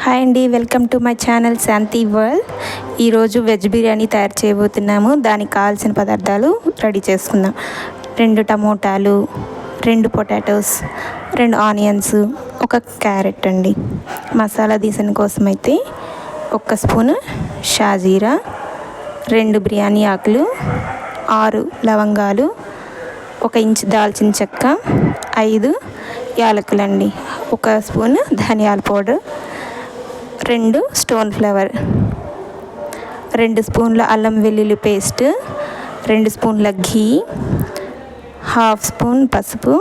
Hi అండి welcome to my channel Shanti World. ఈరోజు veg biryani తయారు చేయబోతున్నాము. దానికి కావాల్సిన పదార్థాలు రెడీ చేసుకుందాం. రెండు టమోటాలు రెండు పొటాటోస్ రెండు ఆనియన్స్ ఒక క్యారెట్ అండి. మసాలా తీసిన కోసం అయితే ఒక స్పూన్ షాజీరా రెండు బిర్యానీ ఆకులు ఆరు లవంగాలు ఒక ఇంచు దాల్చిన చెక్క ఐదు యాలకులండి ఒక స్పూన్ ధనియాల పౌడర్ రెండు స్టోన్ ఫ్లవర్ రెండు స్పూన్ల అల్లం వెల్లుల్లి పేస్ట్ రెండు స్పూన్ల ఘీ హాఫ్ స్పూన్ పసుపు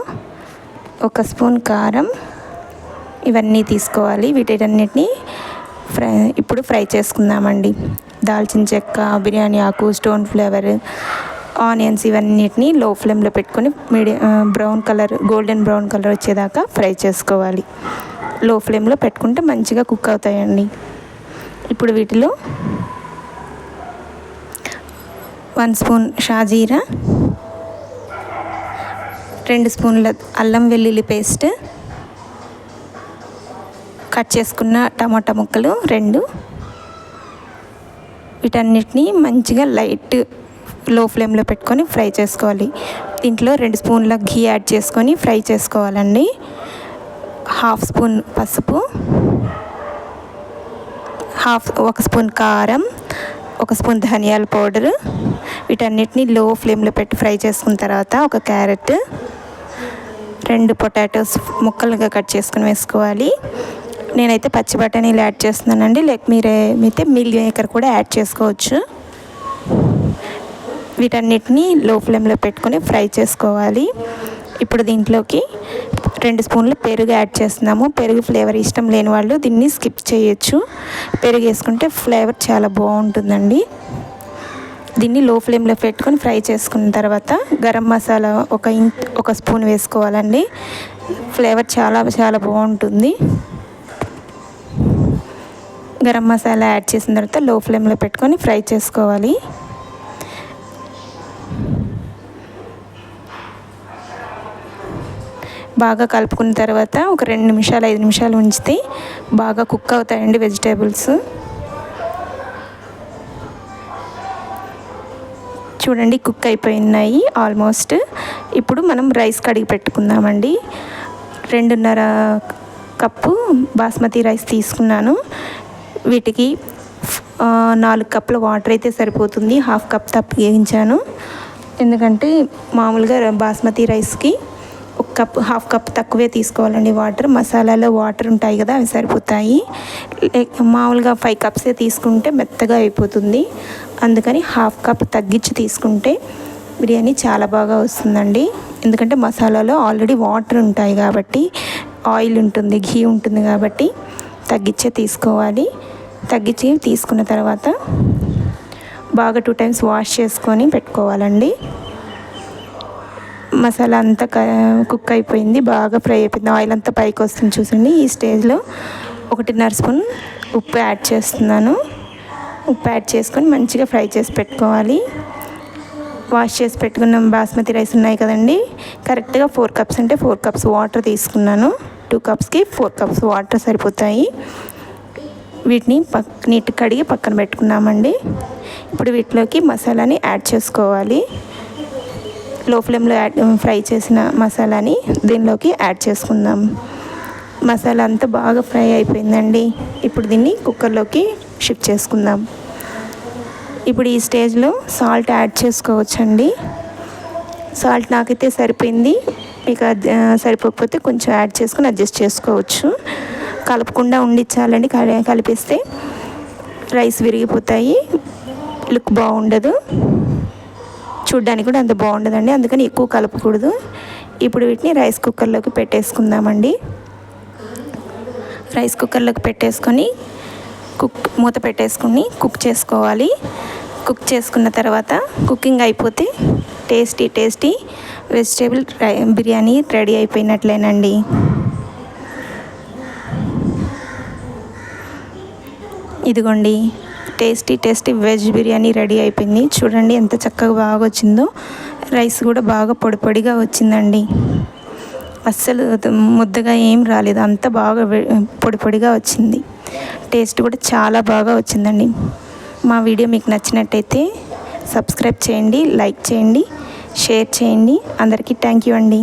ఒక స్పూన్ కారం. ఇవన్నీ తీసుకోవాలి. వీటన్నిటిని ఫ్రై ఇప్పుడు ఫ్రై చేసుకుందామండి. దాల్చిన చెక్క బిర్యానీ ఆకు స్టోన్ ఫ్లేవర్ ఆనియన్స్ ఇవన్నిటిని లో ఫ్లేమ్లో పెట్టుకొని medium brown colour golden brown colour వచ్చేదాకా ఫ్రై చేసుకోవాలి. లో ఫ్లేమ్లో పెట్టుకుంటే మంచిగా కుక్ అవుతాయండి. ఇప్పుడు వీటిలో వన్ స్పూన్ షాజీరా రెండు స్పూన్ల అల్లం వెల్లుల్లి పేస్ట్ కట్ చేసుకున్న టమాటా ముక్కలు రెండు. వీటన్నిటిని మంచిగా లైట్లో ఫ్లేమ్లో పెట్టుకొని ఫ్రై చేసుకోవాలి. దీంట్లో రెండు స్పూన్ల ఘీ యాడ్ చేసుకొని ఫ్రై చేసుకోవాలండి. హాఫ్ స్పూన్ పసుపు హాఫ్ ఒక స్పూన్ కారం ఒక స్పూన్ ధనియాల పౌడర్. వీటన్నిటిని లో ఫ్లేమ్లో పెట్టి ఫ్రై చేసుకున్న తర్వాత ఒక క్యారెట్ రెండు పొటాటోస్ ముక్కలుగా కట్ చేసుకుని వేసుకోవాలి. నేనైతే పచ్చి బఠానీలు యాడ్ చేస్తున్నానండి. లేక మీరే మీతే మిల్ మేకర్ కూడా యాడ్ చేసుకోవచ్చు. వీటన్నిటిని లో ఫ్లేమ్లో పెట్టుకొని ఫ్రై చేసుకోవాలి. ఇప్పుడు దీంట్లోకి రెండు స్పూన్లు పెరుగు యాడ్ చేస్తున్నాము. పెరుగు ఫ్లేవర్ ఇష్టం లేని వాళ్ళు దీన్ని స్కిప్ చేయొచ్చు. పెరుగు వేసుకుంటే ఫ్లేవర్ చాలా బాగుంటుందండి. దీన్ని లో ఫ్లేమ్లో పెట్టుకొని ఫ్రై చేసుకున్న తర్వాత గరం మసాలా ఒక ఒక స్పూన్ వేసుకోవాలండి. ఫ్లేవర్ చాలా చాలా బాగుంటుంది. గరం మసాలా యాడ్ చేసిన తర్వాత లో ఫ్లేమ్లో పెట్టుకొని ఫ్రై చేసుకోవాలి. బాగా కలుపుకున్న తర్వాత ఒక రెండు నిమిషాలు ఐదు నిమిషాలు ఉంచితే బాగా కుక్ అవుతాయండి వెజిటేబుల్స్ చూడండి కుక్ అయిపోయినాయి ఆల్మోస్ట్ ఇప్పుడు మనం రైస్ కడిగి పెట్టుకుందామండి. రెండున్నర కప్పు బాస్మతి రైస్ తీసుకున్నాను. వీటికి నాలుగు కప్పుల వాటర్ అయితే సరిపోతుంది. హాఫ్ కప్ తప్పించాను ఎందుకంటే మామూలుగా బాస్మతి రైస్కి కప్ హాఫ్ కప్ తక్కువే తీసుకోవాలండి వాటర్. మసాలాలో వాటర్ ఉంటాయి కదా అవి సరిపోతాయి. మామూలుగా ఫైవ్ కప్సే తీసుకుంటే మెత్తగా అయిపోతుంది. అందుకని హాఫ్ కప్ తగ్గించి తీసుకుంటే బిర్యానీ చాలా బాగా వస్తుందండి. ఎందుకంటే మసాలాలో ఆల్రెడీ వాటర్ ఉంటాయి కాబట్టి ఆయిల్ ఉంటుంది ఘీ ఉంటుంది కాబట్టి తగ్గించే తీసుకోవాలి. తగ్గించి తీసుకున్న తర్వాత బాగా టూ టైమ్స్ వాష్ చేసుకొని పెట్టుకోవాలండి. మసాలా అంతా కుక్ అయిపోయింది. బాగా ఫ్రై అయిపోయింది. ఆయిల్ అంతా పైకి వస్తుంది చూసండి ఈ స్టేజ్లో ఒకటిన్నర స్పూన్ ఉప్పు యాడ్ చేస్తున్నాను. ఉప్పు యాడ్ చేసుకొని మంచిగా ఫ్రై చేసి పెట్టుకోవాలి. వాష్ చేసి పెట్టుకున్న బాస్మతి రైస్ ఉన్నాయి కదండి. కరెక్ట్గా ఫోర్ కప్స్ అంటే ఫోర్ కప్స్ వాటర్ తీసుకున్నాను. టూ కప్స్కి ఫోర్ కప్స్ వాటర్ సరిపోతాయి. వీటిని పక్ నీట్ కడిగి పక్కన పెట్టుకున్నామండి. ఇప్పుడు వీటిలోకి మసాలాని యాడ్ చేసుకోవాలి. లో ఫ్లేమ్లో యాడ్ ఫ్రై చేసిన మసాలాని దీనిలోకి యాడ్ చేసుకుందాం. మసాలా అంతా బాగా ఫ్రై అయిపోయిందండి. ఇప్పుడు దీన్ని కుక్కర్లోకి షిఫ్ట్ చేసుకుందాం. ఇప్పుడు ఈ స్టేజ్లో సాల్ట్ యాడ్ చేసుకోవచ్చండి. సాల్ట్ నాకైతే సరిపోయింది. మీకు సరిపోకపోతే కొంచెం యాడ్ చేసుకొని అడ్జస్ట్ చేసుకోవచ్చు. కలపకుండా ఉండిచ్చాలండి కలిపిస్తే రైస్ విరిగిపోతాయి. లుక్ బాగుండదు. చూడ్డానికి కూడా అంత బాగుండదండి. అందుకని ఎక్కువ కలపకూడదు. ఇప్పుడు వీటిని రైస్ కుక్కర్లోకి పెట్టేసుకుందామండి. రైస్ కుక్కర్లోకి పెట్టేసుకొని కుక్ మూత పెట్టేసుకుని కుక్ చేసుకోవాలి. కుక్ చేసుకున్న తర్వాత కుకింగ్ అయిపోతే tasty tasty vegetable biryani ready అయిపోయినట్లేనండి. ఇదిగోండి. Tasty tasty veg biryani ready అయిపోయింది. చూడండి ఎంత చక్కగా బాగా వచ్చిందో. రైస్ కూడా బాగా పొడి పొడిగా వచ్చిందండి. అస్సలు ముద్దగా ఏం రాలేదు. అంత బాగా పొడిపొడిగా పొడి పొడిగా వచ్చింది. టేస్ట్ కూడా చాలా బాగా వచ్చిందండి. మా వీడియో మీకు నచ్చినట్టయితే సబ్స్క్రైబ్ చేయండి లైక్ చేయండి షేర్ చేయండి. అందరికీ థ్యాంక్ యూ అండి.